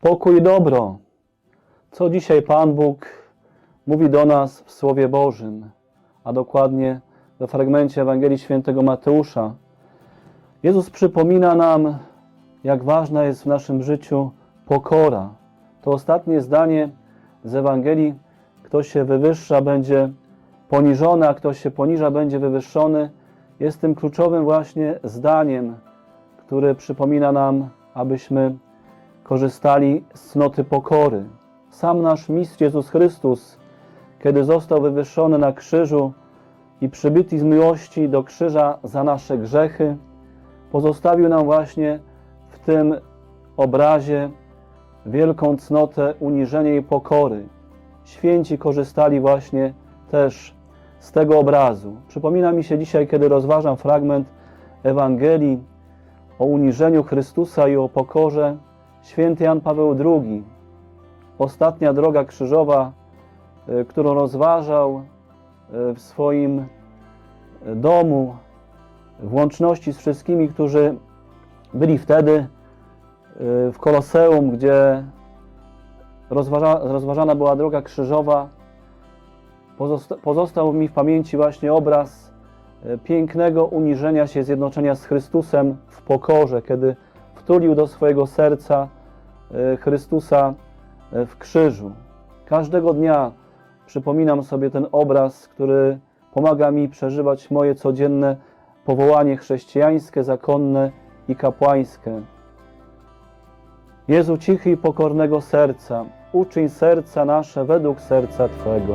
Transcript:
Pokój i dobro. Co dzisiaj Pan Bóg mówi do nas w Słowie Bożym, a dokładnie we fragmencie Ewangelii Świętego Mateusza. Jezus przypomina nam, jak ważna jest w naszym życiu pokora. To ostatnie zdanie z Ewangelii, kto się wywyższa, będzie poniżony, a kto się poniża, będzie wywyższony, jest tym kluczowym właśnie zdaniem, które przypomina nam, abyśmy korzystali z cnoty pokory. Sam nasz Mistrz Jezus Chrystus, kiedy został wywyższony na krzyżu i przybity z miłości do krzyża za nasze grzechy, pozostawił nam właśnie w tym obrazie wielką cnotę uniżenia i pokory. Święci korzystali właśnie też z tego obrazu. Przypomina mi się dzisiaj, kiedy rozważam fragment Ewangelii o uniżeniu Chrystusa i o pokorze, święty Jan Paweł II, ostatnia droga krzyżowa, y, którą rozważał y, w swoim y, domu, w łączności z wszystkimi, którzy byli wtedy w Koloseum, gdzie rozważa, rozważana była droga krzyżowa. Pozosta, pozostał mi w pamięci właśnie obraz pięknego uniżenia się, zjednoczenia z Chrystusem w pokorze, kiedy wtulił do swojego serca e, Chrystusa e, w krzyżu. Każdego dnia przypominam sobie ten obraz, który pomaga mi przeżywać moje codzienne powołanie chrześcijańskie, zakonne i kapłańskie. Jezu cichy i pokornego serca, uczyń serca nasze według serca Twego.